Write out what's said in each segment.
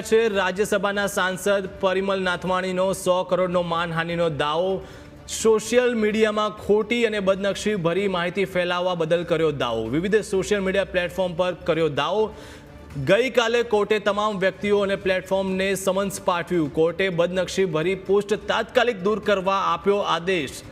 છે. રાજ્યસભાના સાંસદ પરિમલ નાથવાણીનો સો કરોડનો માનહાનિનો દાવો. સોશિયલ મીડિયામાં ખોટી અને બદનક્ષી ભરી માહિતી ફેલાવવા બદલ કર્યો દાવો. વિવિધ સોશિયલ મીડિયા પ્લેટફોર્મ પર કર્યો દાવો. ગઈકાલે કોર્ટે તમામ વ્યક્તિઓ અને પ્લેટફોર્મને સમન્સ પાઠવ્યું. કોર્ટે બદનક્ષી ભરી પોસ્ટ તાત્કાલિક દૂર કરવા આપ્યો આદેશ.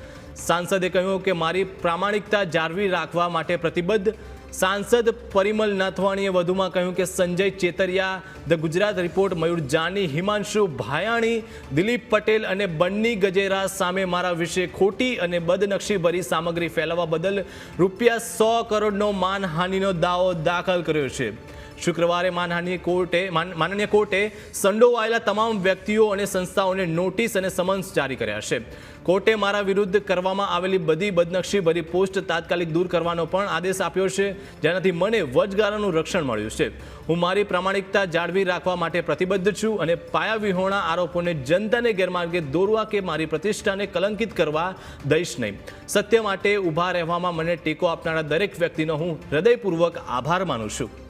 સાંસદે કહ્યું કે મારી પ્રામાણિકતા જાળવી રાખવા માટે પ્રતિબદ્ધ સાંસદ પરિમલ નાથવાણીએ વધુમાં કહ્યું કે સંજય ચેતરિયા, ધ ગુજરાત રિપોર્ટ, મયુર જાની, હિમાંશુ ભાયાણી, દિલીપ પટેલ અને બન્ની ગજેરા સામે મારા વિશે ખોટી અને બદનક્ષીભરી સામગ્રી ફેલાવવા બદલ રૂપિયા સો કરોડનો માનહાનિનો દાવો દાખલ કર્યો છે. શુક્રવારે માનહાનીય કોર્ટે, માન- માનનીય કોર્ટે સંડોવાયેલા તમામ વ્યક્તિઓ અને સંસ્થાઓને નોટિસ અને સમન્સ જારી કર્યા છે. કોર્ટે મારા વિરુદ્ધ કરવામાં આવેલી બધી બદનક્ષી ભરી પોસ્ટ તાત્કાલિક દૂર કરવાનો પણ આદેશ આપ્યો છે, જેનાથી મને વચગાળાનું રક્ષણ મળ્યું છે. હું મારી પ્રામાણિકતા જાળવી રાખવા માટે પ્રતિબદ્ધ છું અને પાયાવિહોણા આરોપોને જનતાને ગેરમાર્ગે દોરવા કે મારી પ્રતિષ્ઠાને કલંકિત કરવા દઈશ નહીં. સત્ય માટે ઊભા રહેવામાં મને ટેકો આપનારા દરેક વ્યક્તિનો હું હૃદયપૂર્વક આભાર માનું છું.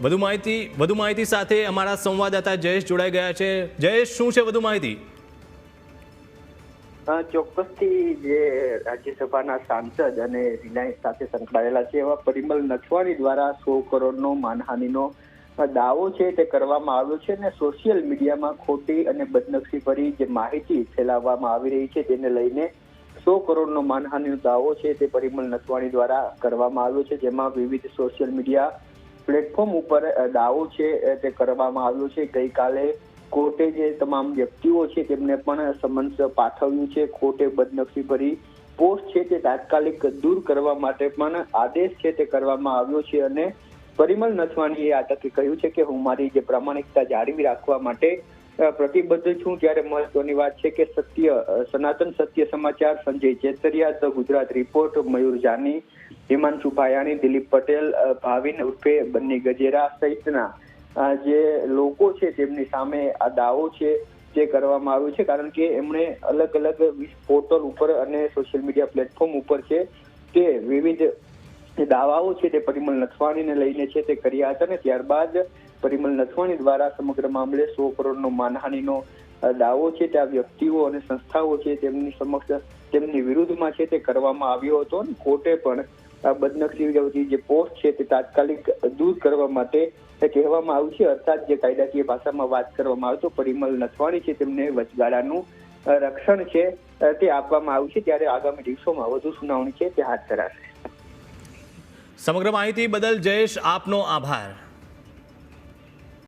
વધુ માહિતી વધુ માહિતી સાથે અમારા સંવાદદાતા જયેશ જોડાઈ ગયા છે. જયેશ, શું છે વધુ માહિતી? ચોક્કસથી જે રાજ્યસભાના સાંસદ અને રિલાયન્સ સાથે સંકળાયેલા છે, એવા પરિમલ નથવાણી દ્વારા સો કરોડનો માનહાનિનો દાવો છે તે કરવામાં આવ્યો છે અને સોશિયલ મીડિયામાં ખોટી અને બદનક્ષી ભરી જે માહિતી ફેલાવવામાં આવી રહી છે તેને લઈને સો કરોડનો માનહાનિનો દાવો છે તે પરિમલ નથવાણી દ્વારા કરવામાં આવ્યો છે, જેમાં વિવિધ સોશિયલ મીડિયા પ્લેટફોર્મ ઉપર દાવો છે તે કરવામાં આવ્યો છે. ગઈકાલે કોર્ટે જે તમામ વ્યક્તિઓ છે, તેમને પણ સમન્સ પાઠવ્યું છે. કોર્ટે બદનક્ષી ભરી પોસ્ટ છે, તે તાત્કાલિક દૂર કરવા માટે પણ આદેશ છે, તે કરવામાં આવ્યો છે. અને પરિમલ નથવાણીએ આ તકે કહ્યું છે કે હું મારી જે પ્રામાણિકતા જાળવી રાખવા માટે પ્રતિબદ્ધ છું. ત્યારે મહત્વની વાત છે કે સત્ય સનાતન સત્ય સમાચાર, સંજય ચેતરિયા ધ ગુજરાત રિપોર્ટ, મયુર જાની હિમાંશુ ભાયાણી દિલીપ પટેલ ભાવિન ઉર્ફે બન્ની ગજેરા સહિતના જે લોકો છે તેમની સામે આ દાવો છે જે કરવામાં આવ્યો છે, કારણ કે એમણે અલગ અલગ પોર્ટલ ઉપર અને સોશિયલ મીડિયા પ્લેટફોર્મ ઉપર છે તે વિવિધ જે દાવાઓ છે તે પરિમલ નથવાણીને લઈને છે તે કર્યા હતા ને ત્યારબાદ પરિમલ નથવાણી દ્વારા સમગ્ર મામલે સો કરોડનો માનહાનિનો દાવો છે તે આ વ્યક્તિઓ અને સંસ્થાઓ છે તેમની સમક્ષ તેમની વિરુદ્ધમાં છે તે કરવામાં આવ્યો હતો અને કોર્ટે પણ બદનક્ષી જે પોસ્ટ છે તે તાત્કાલિક દૂર કરવા માટે કહેવામાં આવ્યું છે. અર્થાત જે કાયદાકીય ભાષામાં વાત કરવામાં આવે પરિમલ નથવાણી છે તેમને વચગાળાનું રક્ષણ છે તે આપવામાં આવ્યું છે. ત્યારે આગામી દિવસોમાં વધુ સુનાવણી છે તે હાથ ધરાશે. સમગ્ર માહિતી બદલ જયેશ આપનો આભાર.